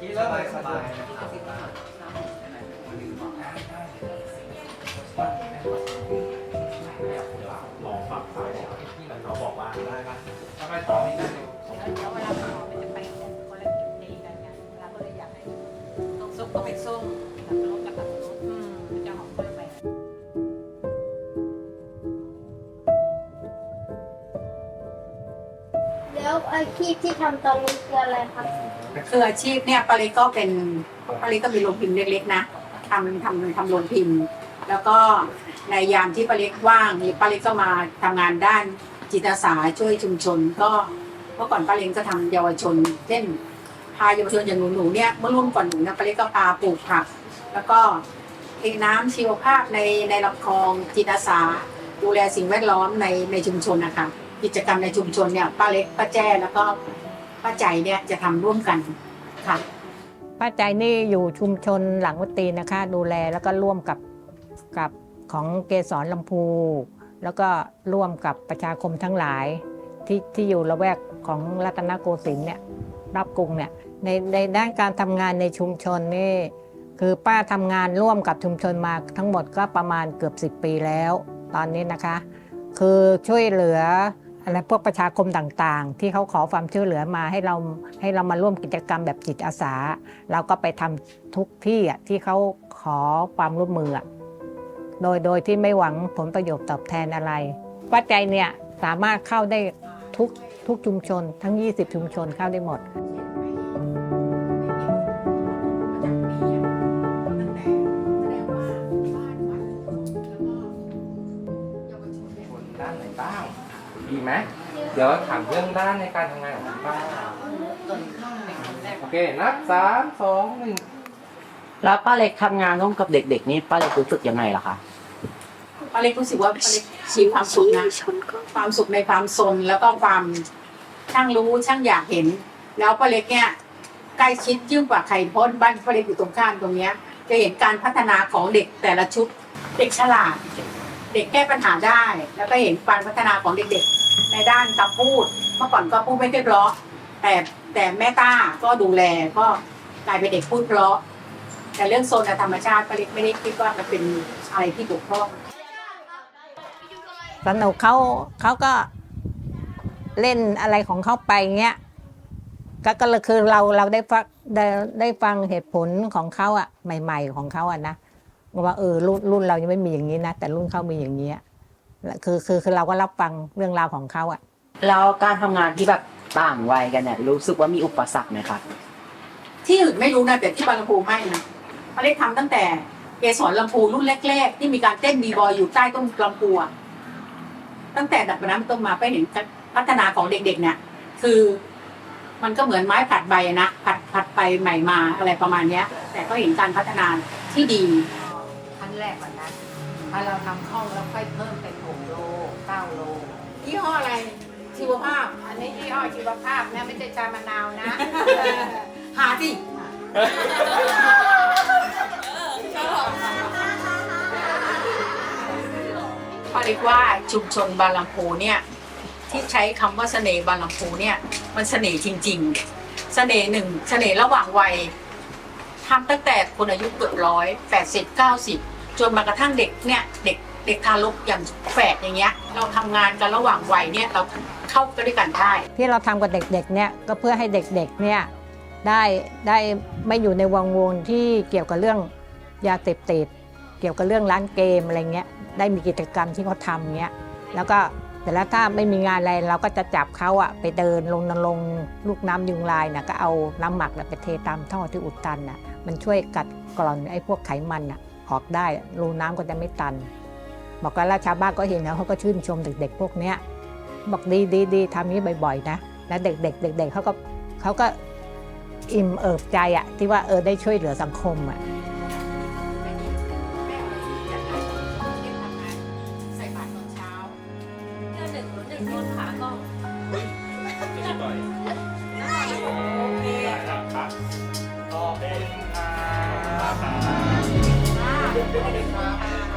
คิดแล้วเลยสบายล อาชีพที่ทำตอนนี้คืออะไรครับคืออาชีพเนี่ยปาริก็เป็นปาริก็มีโรงพิมพ์เล็กๆนะทำทำทำโรงพิมพ์ แล้วก็ในยามที่ปาริว่างปาริก็มาทำงานด้านจิตอาสาช่วยชุมชน ก็เมื่อก่อนปาริก็ทำเยาวชน เช่น พาเยาวชนอย่างหนูๆเนี่ยเมื่อรุ่นก่อนหนูนะปาริก็พาปลูกผัก แล้วก็เทน้ำชีวภาพในในลำคลองจิตอาสาดูแลสิ่งแวดล้อมในในชุมชนนะคะ กิจกรรมในชุมชนเนี่ยป้าเล็กป้าแจ้แล้วก็ป้าใจเนี่ยจะทำร่วมกันค่ะป้าใจนี่อยู่ชุมชนหลังวัดตีนนะคะ ดูแลแล้วก็ร่วมกับกับของเกสรลำพู แล้วก็ร่วมกับประชาคมทั้งหลาย ที่ที่อยู่ละแวกของรัตนโกสินทร์เนี่ยรับกรุงเนี่ยในในด้านการทำงานในชุมชนนี่คือป้าทำงานร่วมกับชุมชนมาทั้งหมดก็ประมาณเกือบ 10 ปีแล้ว ตอนนี้นะคะ คือช่วยเหลือ อะไรพวกประชาคมต่างๆ ที่เขาขอความช่วยเหลือมาให้เราให้เรามาร่วมกิจกรรมแบบจิตอาสา เราก็ไปทำทุกที่ที่เขาขอความร่วมมือโดยโดยที่ไม่หวังผลประโยชน์ตอบแทนอะไรป้าใจเนี่ยสามารถเข้าได้ทุกทุกชุมชน ทั้ง 20 ชุมชนเข้าได้หมดบ้าง ดีไหมเดี๋ยวถามเรื่องด้านในการทำงานของคุณป้าโอเคนับสามสองหนึ่งแล้วป้าเล็กทำงานร่วมกับเด็ก ๆ นี่ป้าเล็กรู้สึกยังไงล่ะคะป้าเล็กรู้สึกว่าป้าเล็กชีความสุขนะความสุขในความสนแล้วก็ความช่างรู้ช่างอยากเห็น แล้วป้าเล็กเนี่ยใกล้ชิดยิ่งกว่าใครเพราะบ้านป้าเล็กอยู่ตรงข้ามตรงเนี้ย จะเห็นการพัฒนาของเด็กแต่ละชุด เด็กฉลาด เด็กแก้ปัญหาได้ แล้วก็เห็นการพัฒนาของเด็กๆ ในด้านคำพูด เมื่อก่อนก็พูดไม่ค่อยเพราะแต่แต่แม่ต้าก็ดูแลก็กลายเป็นเด็กพูดเพราะ แต่เรื่องโซนธรรมชาติก็ไม่ได้คิดว่ามันเป็นอะไรที่ถูกต้องสนุกเขาเขาก็เล่นอะไรของเขาไปเงี้ยก็ก็คือเราเราได้ฟังได้ได้ฟังเหตุผลของเขาอะใหม่ ๆ ของเขาอะนะ ว่าเออรุ่นรุ่นเรายังไม่มีอย่างนี้นะ แต่รุ่นเขามีอย่างนี้อะแล้วคือคือคือเราก็รับฟังเรื่องราวของเขาอะแล้วการทำงานที่แบบต่างวัยกันเนี่ยรู้สึกว่ามีอุปสรรคไหมครับที่อื่นไม่รู้นะแต่ที่บางลำพูไม่นะป้าเล็กทำตั้งแต่เกสรลำพูรุ่นแรก ๆ ที่มีการเต้นบีบอยอยู่ใต้ต้นลำพูอะตั้งแต่ดับน้ำต้นมาไปเห็นการพัฒนาของเด็ก ๆ เนี่ย คือมันก็เหมือนไม้ผัดใบอะนะผัดผัดไปใหม่มาอะไรประมาณเนี้ย แต่ก็เห็นการพัฒนาที่ดีขั้น แรกก่อนนะพอเราทำคล่องแล้วค่อยเพิ่มเป็น6โล9โลยี่ห้ออะไรชีวภาพ อันนี้ยี่ห้อชีวภาพนะไม่ใช่ชามะนาวนะหาสิพอเรียกว่าชุมชนบางลำพูเนี่ยที่ใช้คำว่าเสน่ห์บางลำพูเนี่ยมันเสน่ห์จริง ๆ เสน่ห์หนึ่งเสน่ห์ระหว่างวัยทำตั้งแต่คนอายุเกือบร้อยแปดสิบเก้าสิบ จนมากระทั่งเด็กเนี่ยเด็กเด็กทารกอย่างแฝดอย่างเงี้ยเราทำงานกันระหว่างวัยเนี่ยเราเข้ากันด้วยกันได้ที่เราทำกับเด็กๆเนี่ยก็เพื่อให้เด็กๆเนี่ยได้ได้ไม่อยู่ในวงวนที่เกี่ยวกับเรื่องยาเสพติดเกี่ยวกับเรื่องร้านเกมอะไรเงี้ยได้มีกิจกรรมที่เขาทำเงี้ยแล้วก็แต่แล้วถ้าไม่มีงานอะไรเราก็จะจับเขาอะไปเดินลงนลงลูกน้ำยุงลายนะก็เอาน้ำหมักไปเทตามท่อที่อุดตันน่ะมันช่วยกัดกร่อนไอ้พวกไขมันน่ะ ออกได้รูน้ำก็จะไม่ตัน บอกกันแล้วชาวบ้านก็เห็นแล้วเขาก็ชื่นชมเด็ก ๆ พวกเนี้ยบอกดีดีดีทำนี้บ่อยๆนะแล้วเด็ก ๆ เด็ก ๆเขาก็เขาก็อิ่มเอิบใจอะที่ว่าเออได้ช่วยเหลือสังคมอะใส่บาตรตอนเช้าหนึ่งหนึ่งคนขากล้องไม่ สวัสดีครับ